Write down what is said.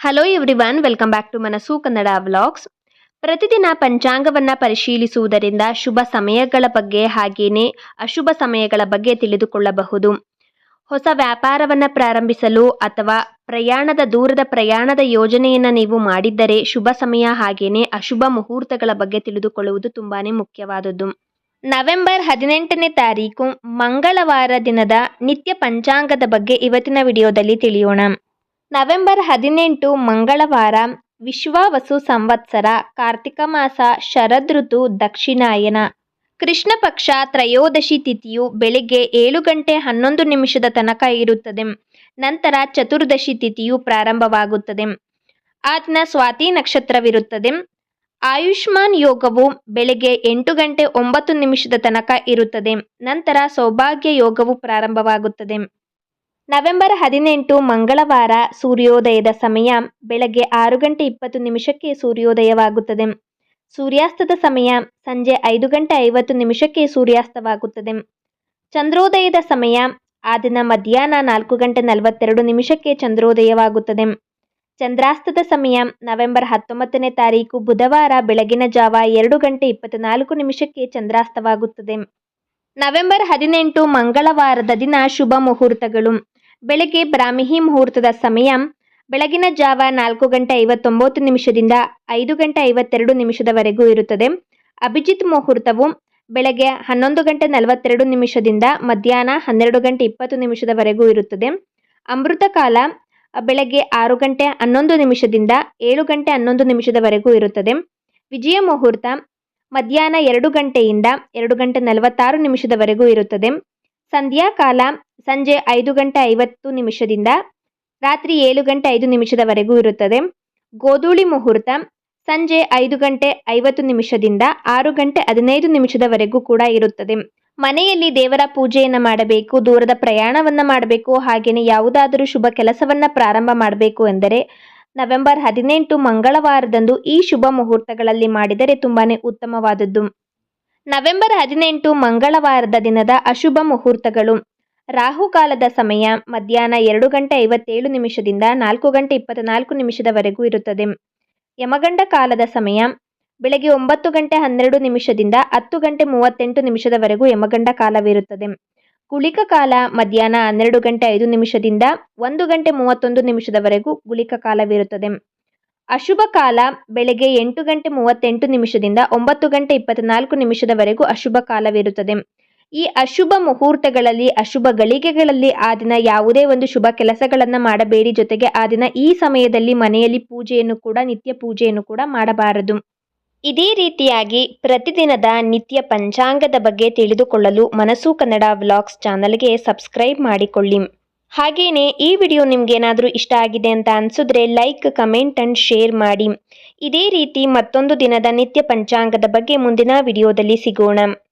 Hello everyone welcome back to Manassu Kannada vlogs ಪ್ರತಿದಿನ ಪಂಚಾಂಗವನ್ನ ಪರಿಶೀಲಿಸುವುದರಿಂದ ಶುಭ ಸಮಯಗಳ ಬಗ್ಗೆ ಹಾಗೆಯೇ ಅಶುಭ ಸಮಯಗಳ ಬಗ್ಗೆ ತಿಳಿದುಕೊಳ್ಳಬಹುದು. ಹೊಸ ವ್ಯಾಪಾರವನ್ನ ಪ್ರಾರಂಭಿಸಲು ಅಥವಾ ಪ್ರಯಾಣದ ದೂರದ ಪ್ರಯಾಣದ ಯೋಜನೆಯನ್ನ ನೀವು ಮಾಡಿದ್ದರೆ ಶುಭ ಸಮಯ ಹಾಗೆಯೇ ಅಶುಭ ಮುಹೂರ್ತಗಳ ಬಗ್ಗೆ ತಿಳಿದುಕೊಳ್ಳುವುದು ತುಂಬಾನೇ ಮುಖ್ಯವಾದದ್ದು. ನವೆಂಬರ್ ಹದಿನೆಂಟನೇ ತಾರೀಕು ಮಂಗಳವಾರ ದಿನದ ನಿತ್ಯ ಪಂಚಾಂಗದ ಬಗ್ಗೆ ಇವತ್ತಿನ ವಿಡಿಯೋದಲ್ಲಿ ತಿಳಿಯೋಣ. ನವೆಂಬರ್ ಹದಿನೆಂಟು ಮಂಗಳವಾರ ವಿಶ್ವ ವಸು ಸಂವತ್ಸರ ಕಾರ್ತಿಕ ಮಾಸ ಶರದ್ ಋತು ದಕ್ಷಿಣಾಯನ. ಕೃಷ್ಣ ಪಕ್ಷ ತ್ರಯೋದಶಿ ತಿಥಿಯು ಬೆಳಿಗ್ಗೆ ಏಳು ಗಂಟೆ ಹನ್ನೊಂದು ನಿಮಿಷದ ತನಕ ಇರುತ್ತದೆ. ನಂತರ ಚತುರ್ದಶಿ ತಿಥಿಯು ಪ್ರಾರಂಭವಾಗುತ್ತದೆ. ಆತನ ಸ್ವಾತಿ ನಕ್ಷತ್ರವಿರುತ್ತದೆ. ಆಯುಷ್ಮಾನ್ ಯೋಗವು ಬೆಳಗ್ಗೆ ಎಂಟು ಗಂಟೆ ಒಂಬತ್ತು ನಿಮಿಷದ ತನಕ ಇರುತ್ತದೆ. ನಂತರ ಸೌಭಾಗ್ಯ ಯೋಗವು ಪ್ರಾರಂಭವಾಗುತ್ತದೆ. ನವೆಂಬರ್ ಹದಿನೆಂಟು ಮಂಗಳವಾರ ಸೂರ್ಯೋದಯದ ಸಮಯ. ಬೆಳಗ್ಗೆ ಆರು ಗಂಟೆ ಇಪ್ಪತ್ತು ನಿಮಿಷಕ್ಕೆ ಸೂರ್ಯೋದಯವಾಗುತ್ತದೆ. ಸೂರ್ಯಾಸ್ತದ ಸಮಯ ಸಂಜೆ ಐದು ಗಂಟೆ ಐವತ್ತು ನಿಮಿಷಕ್ಕೆ ಸೂರ್ಯಾಸ್ತವಾಗುತ್ತದೆ. ಚಂದ್ರೋದಯದ ಸಮಯ ಆ ದಿನ ಮಧ್ಯಾಹ್ನ ನಾಲ್ಕು ಗಂಟೆ ನಲವತ್ತೆರಡು ನಿಮಿಷಕ್ಕೆ ಚಂದ್ರೋದಯವಾಗುತ್ತದೆ. ಚಂದ್ರಾಸ್ತದ ಸಮಯ ನವೆಂಬರ್ ಹತ್ತೊಂಬತ್ತನೇ ತಾರೀಕು ಬುಧವಾರ ಬೆಳಗಿನ ಜಾವ ಎರಡು ಗಂಟೆ ಇಪ್ಪತ್ನಾಲ್ಕು ನಿಮಿಷಕ್ಕೆ ಚಂದ್ರಾಸ್ತವಾಗುತ್ತದೆ. ನವೆಂಬರ್ ಹದಿನೆಂಟು ಮಂಗಳವಾರದ ದಿನ ಶುಭ ಮುಹೂರ್ತಗಳು. ಬೆಳಗ್ಗೆ ಬ್ರಾಹ್ಮಿ ಮುಹೂರ್ತದ ಸಮಯ, ಬೆಳಗಿನ ಜಾವ ನಾಲ್ಕು ಗಂಟೆ ಐವತ್ತೊಂಬತ್ತು ನಿಮಿಷದಿಂದ ಐದು ಗಂಟೆ ಐವತ್ತೆರಡು ನಿಮಿಷದವರೆಗೂ ಇರುತ್ತದೆ. ಅಭಿಜಿತ್ ಮುಹೂರ್ತವು ಬೆಳಗ್ಗೆ ಹನ್ನೊಂದು ಗಂಟೆ ನಲವತ್ತೆರಡು ನಿಮಿಷದಿಂದ ಮಧ್ಯಾಹ್ನ ಹನ್ನೆರಡು ಗಂಟೆ ಇಪ್ಪತ್ತು ನಿಮಿಷದವರೆಗೂ ಇರುತ್ತದೆ. ಅಮೃತ ಕಾಲ ಬೆಳಗ್ಗೆ ಆರು ಗಂಟೆ ಹನ್ನೊಂದು ನಿಮಿಷದಿಂದ ಏಳು ಗಂಟೆ ಹನ್ನೊಂದು ನಿಮಿಷದವರೆಗೂ ಇರುತ್ತದೆ. ವಿಜಯ ಮುಹೂರ್ತ ಮಧ್ಯಾಹ್ನ ಎರಡು ಗಂಟೆಯಿಂದ ಎರಡು ಗಂಟೆ ನಲವತ್ತಾರು ನಿಮಿಷದವರೆಗೂ ಇರುತ್ತದೆ. ಸಂಧ್ಯಾಕಾಲ ಸಂಜೆ ಐದು ಗಂಟೆ ಐವತ್ತು ನಿಮಿಷದಿಂದ ರಾತ್ರಿ ಏಳು ಗಂಟೆ ಐದು ನಿಮಿಷದವರೆಗೂ ಇರುತ್ತದೆ. ಗೋಧೂಳಿ ಮುಹೂರ್ತ ಸಂಜೆ ಐದು ಗಂಟೆ ಐವತ್ತು ನಿಮಿಷದಿಂದ ಆರು ಗಂಟೆ ಹದಿನೈದು ನಿಮಿಷದವರೆಗೂ ಕೂಡ ಇರುತ್ತದೆ. ಮನೆಯಲ್ಲಿ ದೇವರ ಪೂಜೆಯನ್ನು ಮಾಡಬೇಕು, ದೂರದ ಪ್ರಯಾಣವನ್ನು ಮಾಡಬೇಕು ಹಾಗೆಯೇ ಯಾವುದಾದರೂ ಶುಭ ಕೆಲಸವನ್ನು ಪ್ರಾರಂಭ ಮಾಡಬೇಕು ಎಂದರೆ ನವೆಂಬರ್ ಹದಿನೆಂಟು ಮಂಗಳವಾರದಂದು ಈ ಶುಭ ಮುಹೂರ್ತಗಳಲ್ಲಿ ಮಾಡಿದರೆ ತುಂಬಾ ಉತ್ತಮವಾದದ್ದು. ನವೆಂಬರ್ ಹದಿನೆಂಟು ಮಂಗಳವಾರದ ದಿನದ ಅಶುಭ ಮುಹೂರ್ತಗಳು. ರಾಹುಕಾಲದ ಸಮಯ ಮಧ್ಯಾಹ್ನ ಎರಡು ಗಂಟೆ ಐವತ್ತೇಳು ನಿಮಿಷದಿಂದ ನಾಲ್ಕು ಗಂಟೆ ಇಪ್ಪತ್ನಾಲ್ಕು ನಿಮಿಷದವರೆಗೂ ಇರುತ್ತದೆ. ಯಮಗಂಡ ಕಾಲದ ಸಮಯ ಬೆಳಗ್ಗೆ ಒಂಬತ್ತು ಗಂಟೆ ಹನ್ನೆರಡು ನಿಮಿಷದಿಂದ ಹತ್ತು ಗಂಟೆ ಮೂವತ್ತೆಂಟು ನಿಮಿಷದವರೆಗೂ ಯಮಗಂಡ ಕಾಲವಿರುತ್ತದೆ. ಗುಳಿಕ ಕಾಲ ಮಧ್ಯಾಹ್ನ ಹನ್ನೆರಡು ಗಂಟೆ ಐದು ನಿಮಿಷದಿಂದ ಒಂದು ಗಂಟೆ ಮೂವತ್ತೊಂದು ನಿಮಿಷದವರೆಗೂ ಗುಳಿಕ ಕಾಲವಿರುತ್ತದೆ. ಅಶುಭ ಕಾಲ ಬೆಳಗ್ಗೆ ಎಂಟು ಗಂಟೆ ಮೂವತ್ತೆಂಟು ನಿಮಿಷದಿಂದ ಒಂಬತ್ತು ಗಂಟೆ ಇಪ್ಪತ್ನಾಲ್ಕು ನಿಮಿಷದವರೆಗೂ ಅಶುಭ ಕಾಲವಿರುತ್ತದೆ. ಈ ಅಶುಭ ಮುಹೂರ್ತಗಳಲ್ಲಿ, ಅಶುಭ ಗಳಿಗೆಗಳಲ್ಲಿ ಆ ದಿನ ಯಾವುದೇ ಒಂದು ಶುಭ ಕೆಲಸಗಳನ್ನು ಮಾಡಬೇಡಿ. ಜೊತೆಗೆ ಆ ದಿನ ಈ ಸಮಯದಲ್ಲಿ ಮನೆಯಲ್ಲಿ ಪೂಜೆಯನ್ನು ಕೂಡ, ನಿತ್ಯ ಪೂಜೆಯನ್ನು ಕೂಡ ಮಾಡಬಾರದು. ಇದೇ ರೀತಿಯಾಗಿ ಪ್ರತಿದಿನದ ನಿತ್ಯ ಪಂಚಾಂಗದ ಬಗ್ಗೆ ತಿಳಿದುಕೊಳ್ಳಲು ಮನಸ್ಸು ಕನ್ನಡ ವ್ಲಾಗ್ಸ್ ಚಾನಲ್ಗೆ ಸಬ್ಸ್ಕ್ರೈಬ್ ಮಾಡಿಕೊಳ್ಳಿ. ಹಾಗೆಯೇ ಈ ವಿಡಿಯೋ ನಿಮ್ಗೇನಾದರೂ ಇಷ್ಟ ಆಗಿದೆ ಅಂತ ಅನಿಸಿದ್ರೆ ಲೈಕ್ ಕಮೆಂಟ್ ಆ್ಯಂಡ್ ಶೇರ್ ಮಾಡಿ. ಇದೇ ರೀತಿ ಮತ್ತೊಂದು ದಿನದ ನಿತ್ಯ ಪಂಚಾಂಗದ ಬಗ್ಗೆ ಮುಂದಿನ ವಿಡಿಯೋದಲ್ಲಿ ಸಿಗೋಣ.